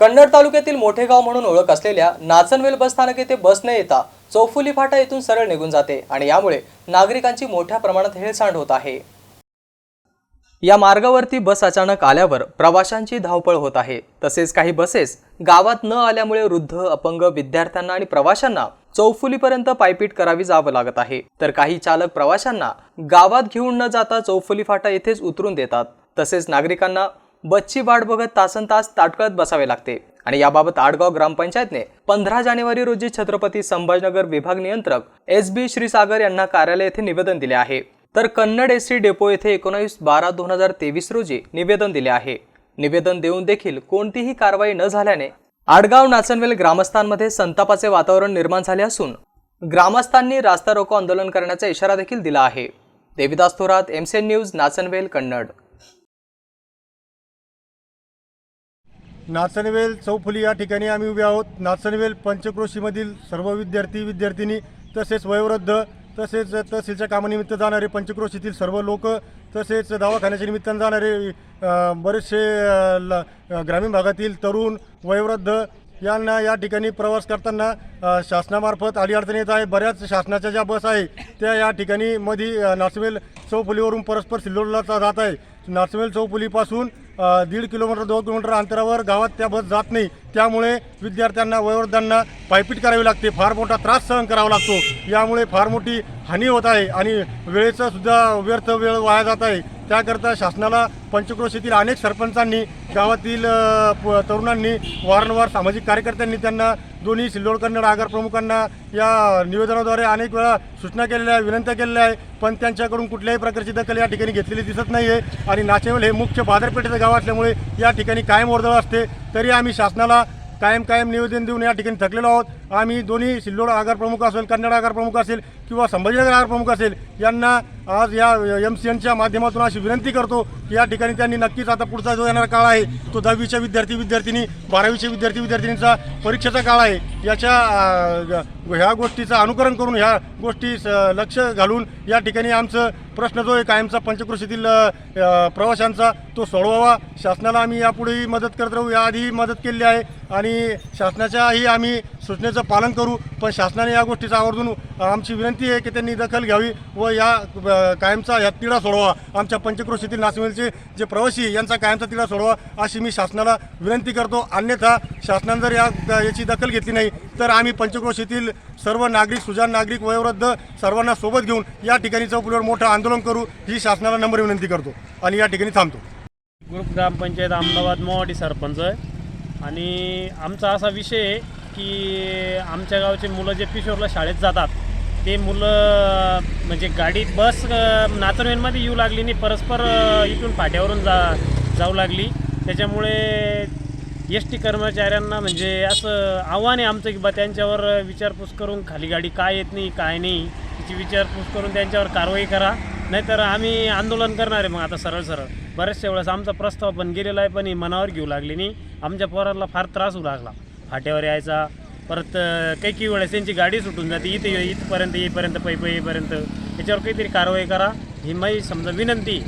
कन्नड तालुक्यातील मोठे गाव म्हणून ओळख असलेल्या नाचनवेल बस स्थानक येथे बस न येता चौफुली फाटा येथून सरळ निघून जाते आणि यामुळे नागरिकांची मोठ्या प्रमाणात हेळसांड होत आहे. या मार्गावरती बस अचानक आल्यावर प्रवाशांची धावपळ होत आहे. तसेच काही बसेस गावात न आल्यामुळे वृद्ध अपंग विद्यार्थ्यांना आणि प्रवाशांना चौफुलीपर्यंत पायपीट करावी जावं लागत आहे. तर काही चालक प्रवाशांना गावात घेऊन न जाता चौफुली फाटा येथेच उतरून देतात. तसेच नागरिकांना बसची वाट बघत तासन तास ताटकळत बसावे लागते. आणि याबाबत आडगाव ग्रामपंचायतने पंधरा जानेवारी रोजी छत्रपती संभाजीनगर विभाग नियंत्रक एस बी श्रीसागर यांना कार्यालय येथे निवेदन दिले आहे. तर कन्नड एस सी डेपो येथे एकोणावीस बारा दोन हजार तेवीस रोजी निवेदन दिले आहे. निवेदन देऊन देखील कोणतीही कारवाई न झाल्याने आडगाव नाचनवेल ग्रामस्थांमध्ये संतापाचे वातावरण निर्माण झाले असून ग्रामस्थांनी रास्ता रोको आंदोलन करण्याचा इशारा देखील दिला आहे. Devidas Thorat MCN news Nachanvel Kannad. Nachanvel चौफुली या ठिकाणी आम्ही उभे आहोत. नाचनवेल पंचक्रोशीमधील सर्व विद्यार्थी विद्यार्थिनी तसेच वयोवृद्ध तसेच तहसीलच्या कामानिमित्त जाणारे पंचक्रोशीतील सर्व लोक तसेच दवाखान्याच्या निमित्तानं जाणारे बरेचसे ल- ग्रामीण भागातील तरुण वयोवृद्ध यांना या ठिकाणी प्रवास करताना शासनामार्फत अडीअडचणी येत आहे. बऱ्याच शासनाच्या ज्या बस आहे त्या या ठिकाणी मध्ये अ, नाचवेल चौफुलीवरून परस्पर सिल्लोडला जात आहे. नाचवेल चौफुलीपासून दीड किलोमीटर दोन किलोमीटर अंतरावर गावात त्या बस जात नाही. त्यामुळे विद्यार्थ्यांना वयोवृद्धांना पायपीट करावी लागते. फार मोठा त्रास सहन करावा लागतो. यामुळे फार मोठी हानी होत आहे आणि वेळेचा सुद्धा व्यर्थ वेळ वाया जात आहे. त्याकरता शासनाला पंचक्रोशीतील अनेक सरपंचांनी गावातील तरुणांनी वारंवार सामाजिक कार्यकर्त्यांनी त्यांना दोन्ही सिल्लोड कन्नड आगार प्रमुखांना या निवेदनाद्वारे अनेक वेळा सूचना केलेल्या आहे विनंत्या केलेल्या आहे. पण त्यांच्याकडून कुठल्याही प्रकारची दखल या ठिकाणी घेतलेली दिसत नाही आहे आणि नाचेवल हे मुख्य बाजारपेठेचं गाव असल्यामुळे या ठिकाणी कायम वर्दळ असते. तरी आम्ही शासनाला कायम कायम निवेदन देऊन या ठिकाणी थकलेलो आहोत. आम्ही दोन्ही सिल्लोड आगारप्रमुख असेल कन्नड आगार प्रमुख असेल किंवा संभाजीनगर आगारप्रमुख असेल यांना आज या एम सी एनच्या माध्यमातून अशी विनंती करतो की या ठिकाणी त्यांनी नक्कीच आता पुढचा जो येणारा काळ आहे तो दहावीच्या विद्यार्थी विद्यार्थिनी बारावीच्या विद्यार्थी विद्यार्थिनींचा परीक्षेचा काळ आहे. याच्या ह्या गोष्टीचं अनुकरण करून ह्या गोष्टी स- लक्ष घालून या ठिकाणी आमचं प्रश्न जो आहे कायमचा पंचकृषीतील प्रवाशांचा तो सोडवावा. शासनाला आम्ही यापुढेही मदत करत राहू याआधीही मदत केली आहे. आणि शासनाच्याही आम्ही सूचनेचं पालन करू पण शासनाने या गोष्टीचा आवर्जून आमची विनंती आहे की त्यांनी दखल घ्यावी व या कायमचा या तिढा सोडवा. आमच्या पंचक्रोशीतील नाशिमेलचे जे प्रवासी यांचा कायमचा तिढा सोडवा अशी मी शासनाला विनंती करतो. अन्यथा शासनाने जर या याची दखल घेतली नाही तर आम्ही पंचक्रोशीतील सर्व नागरिक सुजान नागरिक वयोवृद्ध सर्वांना सोबत घेऊन या ठिकाणी चौपुलीवर मोठं आंदोलन करू ही शासनाला नम्र विनंती करतो आणि या ठिकाणी थांबतो. ग्रुप ग्रामपंचायत अहमदाबाद मोवाडी सरपंच आहे. आणि आमचा असा विषय आहे की आमच्या गावचे मुलं जे किशोरला शाळेत जातात ते मुलं म्हणजे गाडी बस अ, येऊ लागली नाही परस्पर इथून फाट्यावरून जा जाऊ लागली. त्याच्यामुळे एस टी कर्मचाऱ्यांना म्हणजे असं आव्हान आहे आमचं की बा त्यांच्यावर विचारपूस करून खाली गाडी काय येत नाही काय नाही त्याची विचारपूस करून त्यांच्यावर कारवाई करा. नाहीतर आम्ही आंदोलन करणार आहे मग आता सरळ सरळ. बऱ्याचशा वेळेस आमचा प्रस्ताव पण गेलेला आहे पण ही मनावर घेऊ लागली नाही. आमच्या पोराला फार त्रास होऊ लागला. फाट्यावर यायचा. परत काही काही वेळेस त्यांची गाडी सुटून जाते. इथे इथपर्यंत येईपर्यंत पै येईपर्यंत. याच्यावर काहीतरी कारवाई करा. ही माझी समजा विनंती